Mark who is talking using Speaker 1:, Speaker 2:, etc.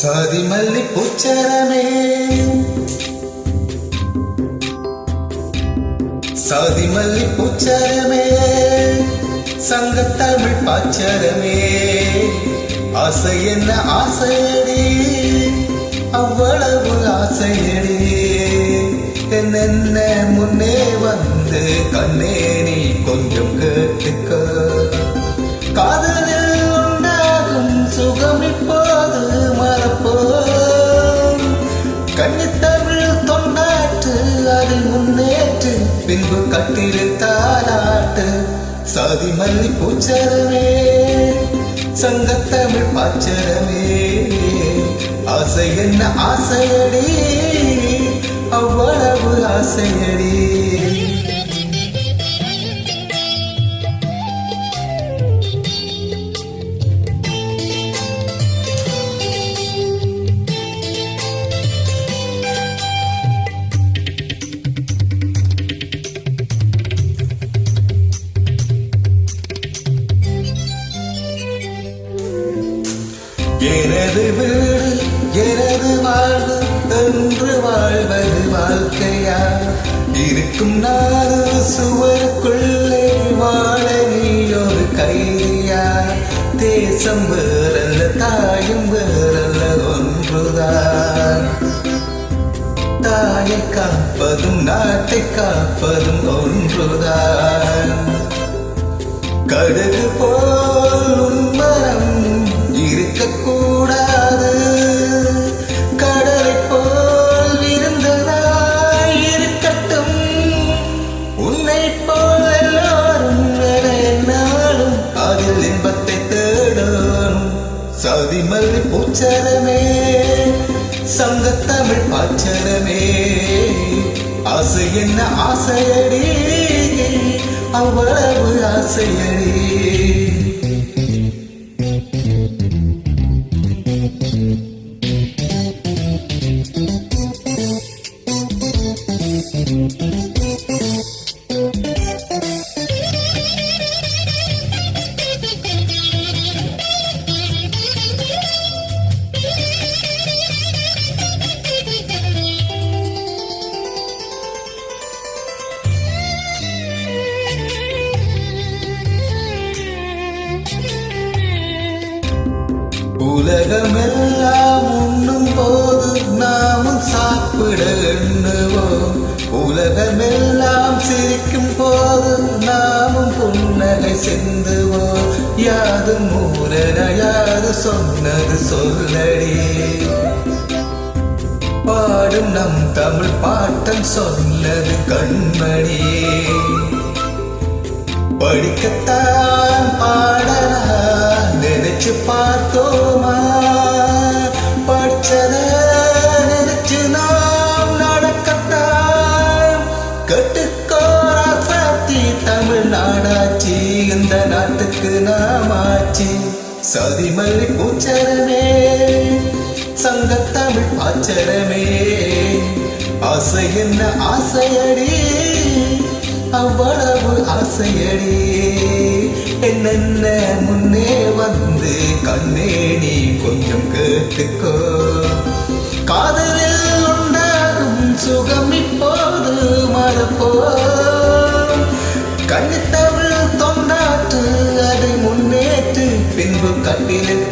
Speaker 1: சாதி மல்லி பூச்சரமே. சாதி மல்லி பூச்சரமே. சங்க தமிழ் பாச்சரமே. ஆசை என்ன ஆசையடி? அவ்வளவு ஆசையடி. என்னென்ன முன்னே வந்து கண்ணே நீ கொஞ்சம் கேட்டுக்க. பின்பு சாதி மல்லி பூச்சரமே சங்கத்தமிழ் பாச்சரமே ஆசை என்ன ஆசையடி அவ்வளவு ஆசையடி. எனது வீடு எனது வாழ்வு என்று வாழ்வது வாழ்க்கையா? இருக்கும் நாடு சுவருக்குள்ளே வாழ நீ ஒரு கைதியா? தேசம் வேறல்ல தாயும் வேறல்ல ஒன்றுதான். தாயை காப்பதும் நாட்டை காப்பதும் ஒன்றுதான். கடுகு போ சாதி மல்லி பூச்சரமே சங்கத்தமிழ் பாச்சரமே. ஆசை என்ன ஆசையடி அவ்வளவு ஆசையடி. thank you உலகமெல்லாம் உண்ணும் போது நாமும் சாப்பிட எண்ணுவோம். உலகமெல்லாம் சிரிக்கும் போது நாமும் புன்னகை செந்துவோம். யாதும் மூரன யாது சொன்னது சொல்லடி. பாடும் நம் தமிழ் பாட்டம் சொன்னது கண்மணி. படிக்கத்தான் படிச்சத நினைச்சு நாம் நடக்கத்தான். கட்டுக்கோரா சாத்தி தமிழ்நாடாச்சு. இந்த நாட்டுக்கு நாமாச்சு சதி மல்லி பூச்சரமே சங்கத்தமிழ் பாச்சரமே ஆசை என்ன ஆசையடி? அவ்வளவு ஆசையடி. என்னென்ன முன்னே வந்து கண்ணே நீ கொஞ்சம் கேட்டுக்கோ. கண்ணித்தமிழ் தொண்டாற்று அதை முன்னேற்று பின்பு கட்டிலில்